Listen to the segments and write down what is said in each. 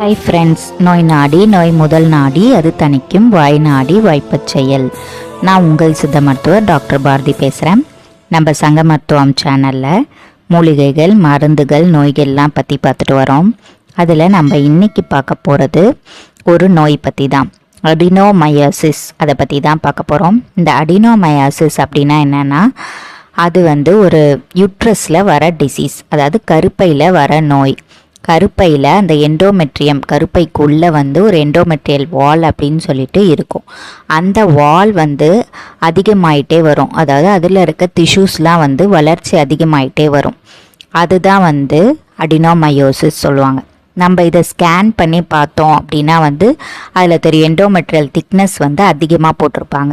Hi friends நோய் நாடி நோய் முதல் நாடி அது தணிக்கும் வாய் நாடி வாய்ப்பச் செயல். நான் உங்கள் சித்த மருத்துவர் டாக்டர் பாரதி பேசுகிறேன் நம்ம சங்க மருத்துவம் சேனலில் மூலிகைகள் மருந்துகள் நோய்கள்லாம் பற்றி பார்த்துட்டு வரோம். அதில் நம்ம இன்னைக்கு பார்க்க போகிறது ஒரு நோய் பற்றி தான். அடினோமயாசிஸ் அதை பற்றி தான் பார்க்க போகிறோம் இந்த அடினோமயாசிஸ் அப்படின்னா என்னென்னா அது வந்து ஒரு யூட்ரஸில் வர டிசீஸ் அதாவது கருப்பையில் வர நோய். கருப்பையில் அந்த எண்டோமெட்ரியம் கருப்பைக்குள்ளே வந்து ஒரு எண்டோமெட்ரியல் வால் அப்படின்னு சொல்லிட்டு இருக்கும். அந்த வால் வந்து அதிகமாயிட்டே வரும். அதாவது அதில் இருக்க டிஷ்யூஸ்லாம் வந்து வளர்ச்சி அதிகமாயிட்டே வரும். அதுதான் வந்து அடினோமயோசிஸ் சொல்லுவாங்க. நம்ம இதை ஸ்கேன் பண்ணி பார்த்தோம் அப்படின்னா வந்து அதில் தெரியும் எண்டோமெட்ரியல் திக்னஸ் வந்து அதிகமாக போட்டிருப்பாங்க.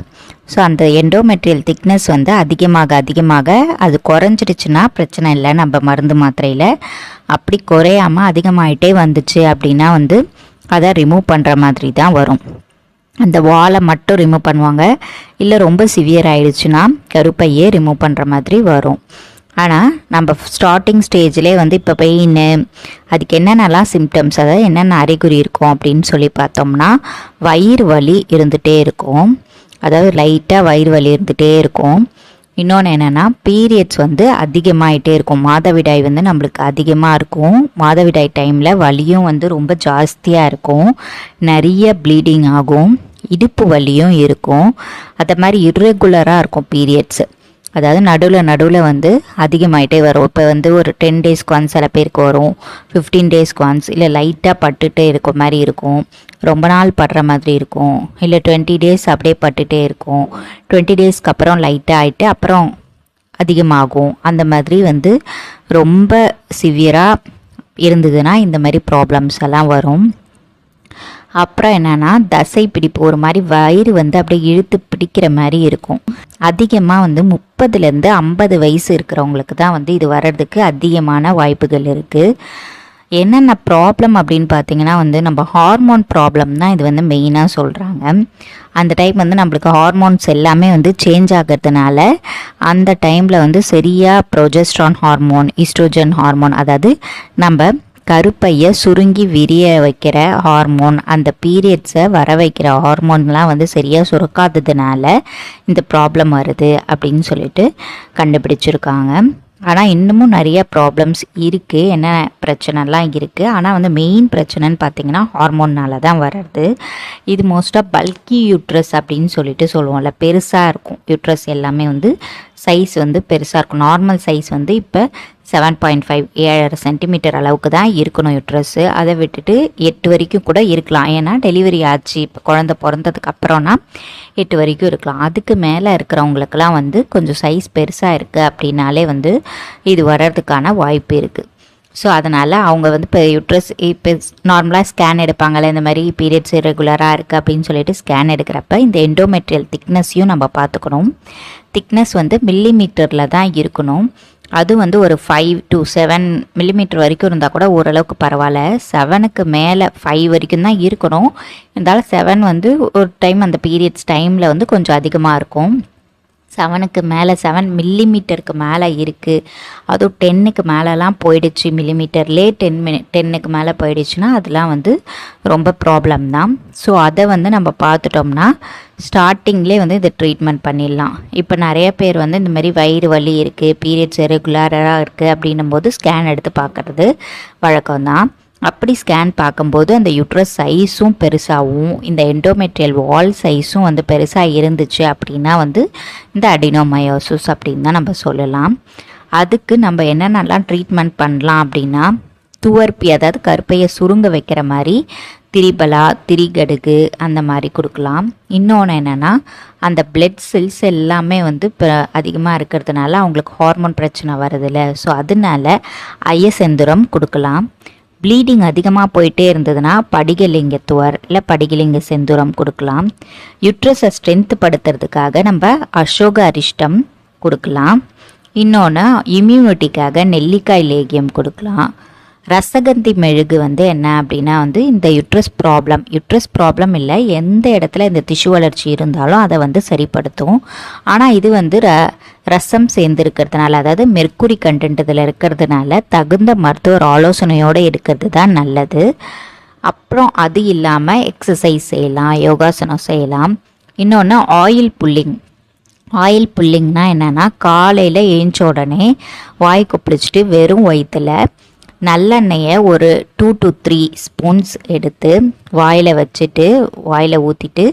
ஸோ அந்த எண்டோமெட்ரியல் திக்னஸ் வந்து அதிகமாக அதிகமாக அது குறைஞ்சிடுச்சுன்னா பிரச்சனை இல்லை. நம்ம மருந்து மாத்திரையில் அப்படி குறையாமல் அதிகமாயிட்டே வந்துச்சு அப்படின்னா வந்து அதை ரிமூவ் பண்ணுற மாதிரி தான் வரும். அந்த வாலை மட்டும் ரிமூவ் பண்ணுவாங்க. இல்லை ரொம்ப சிவியர் ஆயிடுச்சுன்னா கருப்பையே ரிமூவ் பண்ணுற மாதிரி வரும். ஆனால் நம்ம ஸ்டார்டிங் ஸ்டேஜ்லேயே வந்து இப்போ பெயின் அதுக்கு என்னென்னலாம் சிம்டம்ஸ் அதாவது என்னென்ன அறிகுறி இருக்கும் அப்படின்னு சொல்லி பார்த்தோம்னா வயிறு வலி இருந்துகிட்டே இருக்கும். அதாவது லைட்டாக வயிறு வலி இருந்துகிட்டே இருக்கும். இன்னொன்று என்னென்னா பீரியட்ஸ் வந்து அதிகமாகிட்டே இருக்கும். மாதவிடாய் வந்து நம்மளுக்கு அதிகமாக இருக்கும். மாதவிடாய் டைமில் வலியும் வந்து ரொம்ப ஜாஸ்தியாக இருக்கும். நிறைய ப்ளீடிங் ஆகும். இடுப்பு வலியும் இருக்கும். அதை மாதிரி இர்ரெகுலராக இருக்கும் பீரியட்ஸு அதாவது நடுவில் நடுவில் வந்து அதிகமாயிட்டே வரும். இப்போ வந்து ஒரு டென் டேஸ்க்கு ஒன்ஸ் சில பேருக்கு வரும். ஃபிஃப்டீன் டேஸ்க்கு ஒன்ஸ் இல்லை லைட்டாக பட்டுகிட்டே இருக்க மாதிரி இருக்கும். ரொம்ப நாள் படுற மாதிரி இருக்கும். இல்லை டுவெண்ட்டி டேஸ் அப்படியே பட்டுகிட்டே இருக்கும். டுவெண்ட்டி டேஸ்க்கு அப்புறம் லைட்டாக ஆகிட்டு அப்புறம் அதிகமாகும். அந்த மாதிரி வந்து ரொம்ப சிவியராக இருந்ததுன்னா இந்த மாதிரி ப்ராப்ளம்ஸ் எல்லாம் வரும். அப்புறம் என்னென்னா தசை பிடிப்பு. ஒரு மாதிரி வயிறு வந்து அப்படியே இழுத்து பிடிக்கிற மாதிரி இருக்கும். அதிகமாக வந்து முப்பதுலேருந்து ஐம்பது வயசு இருக்கிறவங்களுக்கு தான் வந்து இது வர்றதுக்கு அதிகமான வாய்ப்புகள் இருக்குது என்னென்ன ப்ராப்ளம் அப்படின்னு பார்த்தீங்கன்னா வந்து நம்ம ஹார்மோன் ப்ராப்ளம் தான் இது வந்து மெயினாக சொல்கிறாங்க அந்த டைம் வந்து நம்மளுக்கு ஹார்மோன்ஸ் எல்லாமே வந்து சேஞ்ச் ஆகிறதுனால அந்த டைமில் வந்து சரியாக ப்ரொஜெஸ்ட்ரான் ஹார்மோன் ஈஸ்ட்ரோஜன் ஹார்மோன் அதாவது நம்ம கருப்பையை சுருங்கி விரிய வைக்கிற ஹார்மோன் அந்த பீரியட்ஸை வர வைக்கிற ஹார்மோன்லாம் வந்து சரியாக சுரக்காததுனால இந்த ப்ராப்ளம் வருது அப்படின்னு சொல்லிட்டு கண்டுபிடிச்சிருக்காங்க. ஆனால் இன்னமும் நிறைய ப்ராப்ளம்ஸ் இருக்குது என்ன பிரச்சனைலாம் இருக்குது ஆனால் வந்து மெயின் பிரச்சனைன்னு பார்த்தீங்கன்னா ஹார்மோன்னால தான் வர்றது. இது மோஸ்ட்டாக பல்கி யூட்ரஸ் அப்படின்னு சொல்லிட்டு சொல்லுவோம்ல பெருசாக இருக்கும். யூட்ரஸ் எல்லாமே வந்து சைஸ் வந்து பெருசாக இருக்கும். நார்மல் சைஸ் வந்து இப்போ செவன் பாயிண்ட் ஃபைவ் ஏழரை சென்டிமீட்டர் அளவுக்கு தான் இருக்கணும் யூட்ரஸ்ஸு அதை விட்டுட்டு எட்டு வரைக்கும் கூட இருக்கலாம். ஏன்னா டெலிவரி ஆச்சு. இப்போ குழந்த பிறந்ததுக்கு அப்புறம்னா எட்டு வரைக்கும் இருக்கலாம். அதுக்கு மேலே இருக்கிறவங்களுக்கெல்லாம் வந்து கொஞ்சம் சைஸ் பெருசாக இருக்குது அப்படின்னாலே வந்து இது வர்றதுக்கான வாய்ப்பு இருக்குது ஸோ அதனால் அவங்க வந்து இப்போ யூட்ரஸ் இப்போ நார்மலாக ஸ்கேன் எடுப்பாங்கள்ல இந்த மாதிரி பீரியட்ஸ் ரெகுலராக இருக்குது அப்படின்னு சொல்லிட்டு ஸ்கேன் எடுக்கிறப்ப இந்த எண்டோமெட்ரியல் திக்னஸையும் நம்ம பார்த்துக்கணும். திக்னஸ் வந்து மில்லி மீட்டரில் தான் இருக்கணும். அது வந்து ஒரு ஃபைவ் டு செவன் மில்லிமீட்டர் வரைக்கும் இருந்தால் கூட ஓரளவுக்கு பரவாயில்ல. செவனுக்கு மேலே ஃபைவ் வரைக்கும் தான் இருக்கணும். இருந்தாலும் செவன் வந்து ஒரு டைம் அந்த பீரியட்ஸ் டைமில் வந்து கொஞ்சம் அதிகமாக இருக்கும். செவனுக்கு மேலே செவன் மில்லிமீட்டருக்கு மேலே இருக்குது அதுவும் டென்னுக்கு மேலெலாம் போயிடுச்சு மில்லிமீட்டர்லே டென் மினி டென்னுக்கு மேலே போயிடுச்சுன்னா அதெலாம் வந்து ரொம்ப ப்ராப்ளம் தான். ஸோ அதை வந்து நம்ம பார்த்துட்டோம்னா ஸ்டார்டிங்லேயே வந்து இதை ட்ரீட்மெண்ட் பண்ணிடலாம். இப்போ நிறைய பேர் வந்து இந்த மாதிரி வயிறு வலி இருக்குது பீரியட்ஸ் ரெகுலராக இருக்குது அப்படின்னும் போது ஸ்கேன் எடுத்து பார்க்குறது வழக்கம் தான் அப்படி ஸ்கேன் பார்க்கும்போது அந்த யூட்ரஸ் சைஸும் பெருசாகவும் இந்த எண்டோமெட்ரியல் வால் சைஸும் வந்து பெருசாக இருந்துச்சு அப்படின்னா வந்து இந்த அடினோமயோசிஸ் அப்படின்னு தான் நம்ம சொல்லலாம். அதுக்கு நம்ம என்னென்னலாம் ட்ரீட்மெண்ட் பண்ணலாம் அப்படின்னா துவர்ப்பி அதாவது கருப்பையை சுருங்க வைக்கிற மாதிரி திரிபலா திரிகடுகு அந்த மாதிரி கொடுக்கலாம். இன்னொன்று என்னென்னா அந்த பிளட் செல்ஸ் எல்லாமே வந்து இப்போ அதிகமாக இருக்கிறதுனால அவங்களுக்கு ஹார்மோன் பிரச்சனை வருதில்ல ஸோ அதனால ஐயசெந்துரம் கொடுக்கலாம். ப்ளீடிங் அதிகமாக போயிட்டே இருந்ததுன்னா படிகலிங்கத்துவர் இல்லை படிகலிங்க செந்துரம் கொடுக்கலாம். யுட்ரஸை ஸ்ட்ரென்த் படுத்துறதுக்காக நம்ம அசோக அரிஷ்டம் கொடுக்கலாம். இன்னொன்று இம்யூனிட்டிக்காக நெல்லிக்காய் லேகியம் கொடுக்கலாம். ரசகந்தி மெழுகு வந்து என்ன அப்படின்னா வந்து இந்த யுட்ரஸ் ப்ராப்ளம் யுட்ரஸ் ப்ராப்ளம் இல்லை எந்த இடத்துல இந்த திசு வளர்ச்சி இருந்தாலும் அதை வந்து சரிப்படுத்தும். ஆனால் இது வந்து ர ரசம் சேர்ந்துருக்கிறதுனால அதாவது மெர்க்குரி கண்டென்ட் இதில் இருக்கிறதுனால தகுந்த மருத்துவர் ஆலோசனையோடு எடுக்கிறது தான் நல்லது. அப்புறம் அது இல்லாமல் எக்ஸசைஸ் செய்யலாம் யோகாசனம் செய்யலாம். இன்னொன்று ஆயில் புல்லிங் ஆயில் புல்லிங்னா என்னென்னா காலையில் ஏஞ்ச உடனே வாய் கொப்பளிச்சுட்டு வெறும் வயிற்றில் நல்லெண்ணெயை ஒரு டூ டு த்ரீ ஸ்பூன்ஸ் எடுத்து வாயில் வச்சுட்டு வாயில் ஊற்றிட்டு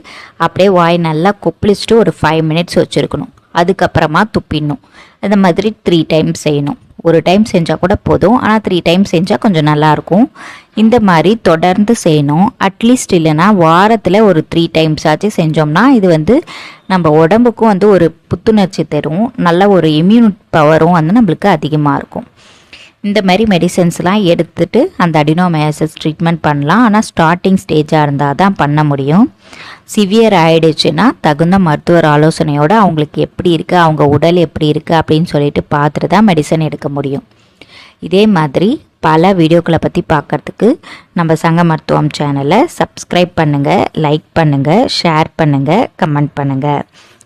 அப்படியே வாய் நல்லா கொப்பளிச்சுட்டு ஒரு ஃபைவ் மினிட்ஸ் வச்சுருக்கணும். அதுக்கப்புறமா துப்பிடணும். இந்த மாதிரி த்ரீ டைம் செய்யணும். ஒரு டைம் செஞ்சால் கூட போதும். ஆனால் த்ரீ டைம் செஞ்சால் கொஞ்சம் நல்லாயிருக்கும். இந்த மாதிரி தொடர்ந்து செய்யணும். அட்லீஸ்ட் இல்லைன்னா வாரத்தில் ஒரு த்ரீ டைம்ஸ் ஆச்சு செஞ்சோம்னா இது வந்து நம்ம உடம்புக்கும் வந்து ஒரு புத்துணர்ச்சி தரும். நல்ல ஒரு இம்யூன் பவரும் வந்து நம்மளுக்கு அதிகமாக இருக்கும். இந்த மாதிரி மெடிசன்ஸ்லாம் எடுத்துகிட்டு அந்த அடினோமயாசிஸ் ட்ரீட்மெண்ட் பண்ணலாம். ஆனால் ஸ்டார்டிங் ஸ்டேஜாக இருந்தால் தான் பண்ண முடியும். சிவியர் ஆயிடுச்சுன்னா தகுந்த மருத்துவர் ஆலோசனையோடு அவங்களுக்கு எப்படி இருக்குது அவங்க உடல் எப்படி இருக்குது அப்படின்னு சொல்லிட்டு பார்த்துட்டு தான் மெடிசன் எடுக்க முடியும். இதே மாதிரி பல வீடியோக்களை பற்றி பார்க்கறதுக்கு நம்ம சங்க மருத்துவம் சேனலை சப்ஸ்கிரைப் பண்ணுங்கள் லைக் பண்ணுங்கள் ஷேர் பண்ணுங்கள் கமெண்ட் பண்ணுங்கள்